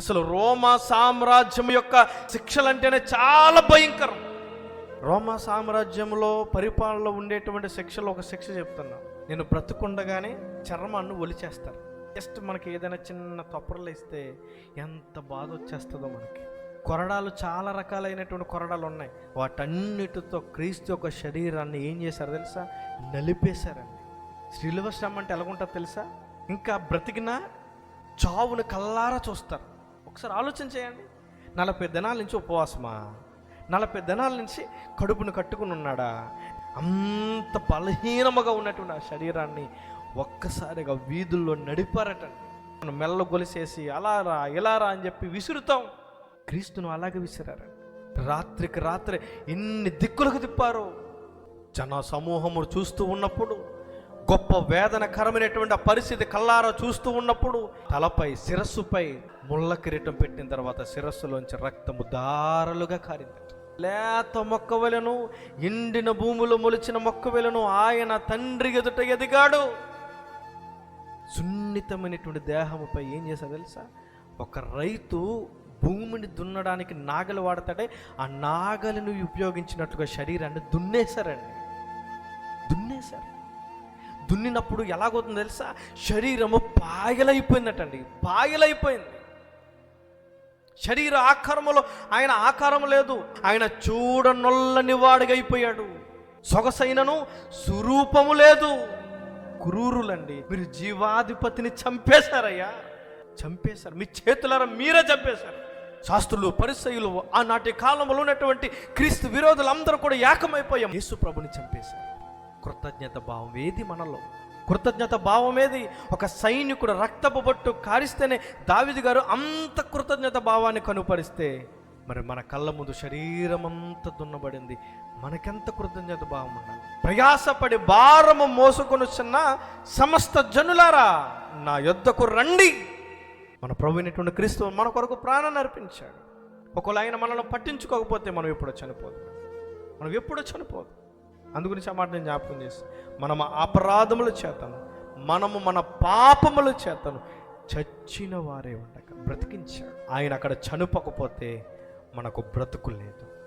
అసలు రోమా సామ్రాజ్యం యొక్క శిక్షలు అంటేనే చాలా భయంకరం. రోమా సామ్రాజ్యంలో పరిపాలనలో ఉండేటువంటి శిక్షలు ఒక శిక్ష చెప్తున్నా. నేను బ్రతుకుండగానే చర్మాన్ని ఒలిచేస్తారు. జస్ట్ మనకి ఏదైనా చిన్న తొప్పరలు ఇస్తే ఎంత బాధ వచ్చేస్తుందో మనకి. కొరడాలు చాలా రకాలైనటువంటి కొరడాలు ఉన్నాయి. వాటన్నిటితో క్రీస్తు యొక్క శరీరాన్ని ఏం చేశారు తెలుసా? నలిపేశారండి. శ్రీలువ శ్రమ అంటే ఎలాగుంటుందో తెలుసా? ఇంకా బ్రతికినా చావును కల్లారా చూస్తారు. ఒకసారి ఆలోచన చేయండి. నలభై దినాల నుంచి ఉపవాసమా? నలభై దినాల నుంచి కడుపును కట్టుకుని ఉన్నాడా? అంత బలహీనముగా ఉన్నటువంటి ఆ శరీరాన్ని ఒక్కసారిగా వీధుల్లో నడిపారటండి. మనం మెల్ల గొలిసేసి అలా రా ఇలా రా అని చెప్పి విసురుతాం. క్రీస్తును అలాగే విసిరారండి. రాత్రికి రాత్రి ఎన్ని దిక్కులకు తిప్పారు. జన సమూహము చూస్తూ ఉన్నప్పుడు గొప్ప వేదనకరమైనటువంటి ఆ పరిస్థితి కల్లారా చూస్తూ ఉన్నప్పుడు తలపై శిరస్సుపై ముళ్ళ కిరీటం పెట్టిన తర్వాత శిరస్సులోంచి రక్తము దారలుగా కారింది. లేత మొక్కవెలను ఎండిన భూములు మొలిచిన మొక్క వెలను ఆయన తండ్రి ఎదుట ఎదిగాడు. సున్నితమైనటువంటి దేహముపై ఏం చేశా తెలుసా? ఒక రైతు భూమిని దున్నడానికి నాగలి వాడతాడే ఆ నాగలిని ఉపయోగించినట్లుగా శరీరాన్ని దున్నేశారండి. దున్నేశారు. దున్నినప్పుడు ఎలాగవుతుందో తెలుసా? శరీరము పాయలైపోయిందటండి. పాయలైపోయింది. శరీర ఆకారములో ఆయన ఆకారం లేదు. ఆయన చూడనొల్లని వాడిగైపోయాడు. సొగసైనను స్వరూపము లేదు. క్రూరులండి. మీరు జీవాధిపతిని చంపేశారయ్యా. చంపేశారు. మీ చేతులారా మీరే చంపేశారు. శాస్త్రులు పరిసయులు ఆనాటి కాలంలో ఉన్నటువంటి క్రీస్తు విరోధులు అందరూ కూడా ఏకమైపోయాం. యేసు ప్రభుని చంపేశారు. కృతజ్ఞత భావం ఏది మనలో? కృతజ్ఞత భావం ఏది ఒక సైనికుడు రక్తపు బొట్టు కారిస్తేనే దావిది గారు అంత కృతజ్ఞత భావాన్ని కనుపరిస్తే మరి మన కళ్ళ ముందు శరీరం అంతా దున్నబడింది. మనకెంత కృతజ్ఞత భావం ఉండాలి ప్రయాసపడి భారము మోసుకొని సమస్త జనులారా నా యొద్దకు రండి. మన ప్రభునటువంటి క్రీస్తు మన కొరకు ప్రాణాన్ని అర్పించాడు. ఒకవేళ ఆయన మనల్ని పట్టించుకోకపోతే మనం ఎప్పుడో చనిపోదు మనం ఎప్పుడో చనిపోదు అందుగురించి ఆ మాట నేను జ్ఞాపకం చేసి మనం అపరాధముల చేతను మనము మన పాపముల చేతను చచ్చిన వారే ఉండక బ్రతికించాడు. ఆయన అక్కడ చనిపోకపోతే మనకు బ్రతుకు లేదు.